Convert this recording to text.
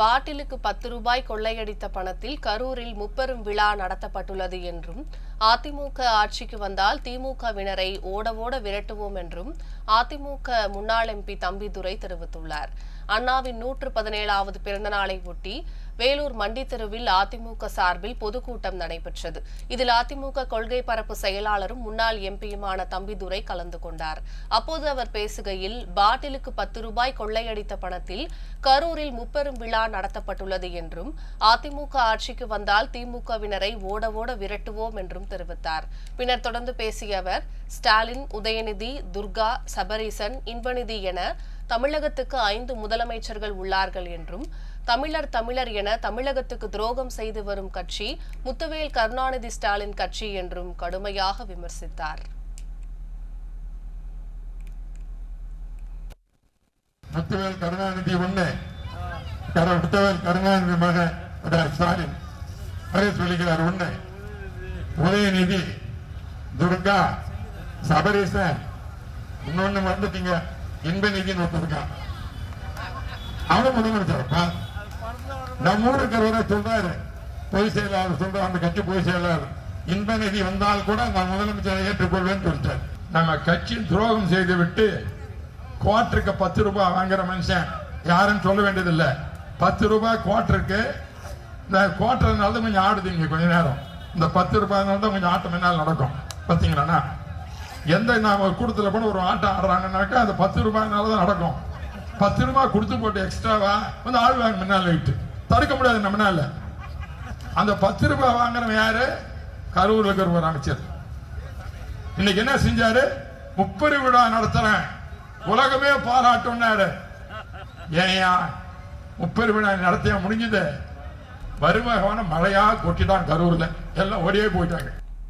பாட்டிலுக்கு பத்து ரூபாய் கொள்ளையடித்த பணத்தில் கரூரில் முப்பெரும் விழா நடத்தப்பட்டுள்ளது என்றும் அதிமுக ஆட்சிக்கு வந்தால் திமுகவினரை ஓட ஓட விரட்டுவோம் என்றும் அதிமுக முன்னாள் எம்பி தம்பிதுரை தெரிவித்துள்ளார். அண்ணாவின் நூற்று பதினேழாவது பிறந்த நாளை ஒட்டி வேலூர் மண்டி தெருவில் அதிமுக சார்பில் பொதுக்கூட்டம் நடைபெற்றது. இதில் அதிமுக கொள்கை பரப்பு செயலாளரும் முன்னாள் எம்பியுமான தம்பிதுரை கலந்து கொண்டார். அப்போது அவர் பேசுகையில் பாட்டிலுக்கு பத்து ரூபாய் கொள்ளையடித்த பணத்தில் கரூரில் முப்பெரும் விழா நடத்தப்பட்டுள்ளது என்றும் அதிமுக ஆட்சிக்கு வந்தால் திமுகவினரை ஓட ஓட விரட்டுவோம் என்றும் தெரிவித்தார். பின்னர் தொடர்ந்து பேசிய அவர் ஸ்டாலின் உதயநிதி துர்கா சபரீசன் இன்பநிதி என தமிழகத்துக்கு ஐந்து முதலமைச்சர்கள் உள்ளார்கள் என்றும் தமிழர் தமிழர் என தமிழகத்துக்கு துரோகம் செய்து வரும் கட்சி முத்துவேல் கருணாநிதி ஸ்டாலின் கட்சி என்றும் கடுமையாக விமர்சித்தார். முத்துவேல் கருணாநிதி ஒண்ணு முத்துவேல் கருணாநிதி மகன் ஸ்டாலின் சொல்லுகிறார் ஒண்ணு உதயநிதி துர்கா சபரீசன் இன்னொன்னு வந்துட்டீங்க இன்ப இன்பநிதினு ஒருத்தருக்கான் அவன் முதலமைச்சரப்பா நம்ம ஊருக்கு இருக்கிறவரை சொல்றாரு. பொய் செயலாளர் சொல்ற அந்த கட்சி பொய் செயலாளர். இன்பநிதி வந்தால் கூட நான் முதலமைச்சரை ஏற்றுக்கொள்வேன்னு சொல்லிட்டார். நம்ம கட்சி துரோகம் செய்து விட்டு குவார்டருக்கு பத்து ரூபாய் வாங்குற மனுஷன் யாருன்னு சொல்ல வேண்டியதில்லை. பத்து ரூபாய் குவார்டருக்கு இந்த குவார்டர்னால தான் கொஞ்சம் ஆடுது இங்க கொஞ்ச நேரம். இந்த பத்து ரூபாய்னால தான் கொஞ்சம் ஆட்டம் என்னால் நடக்கும். பார்த்தீங்களாண்ணா? எந்த நாம கூட்டத்தில் போன ஒரு ஆட்டம் ஆடுறாங்கன்னாக்கா அது பத்து ரூபாய்னால தான் நடக்கும். பத்து ரூபாய் கொடுத்து போட்டு எக்ஸ்ட்ராவா வந்து ஆடுவாங்க முன்னால விட்டு தடுக்க முடியாது நம்மனால அந்த பத்து ரூபாய் வாங்குறவன் யாரு? கரூர்ல இருக்கிற ஒரு அமைச்சர். இன்னைக்கு என்ன செஞ்சாரு? முப்பது விழா நடத்துறேன். உலகமே பாராட்டும்னாரு. ஏயா முப்பெரு விழா நடத்தியா முடிஞ்சது? வருமகமான மழையா கொட்டிட்டான் கரூர்ல. எல்லாம் ஒரே போயிட்டாங்க.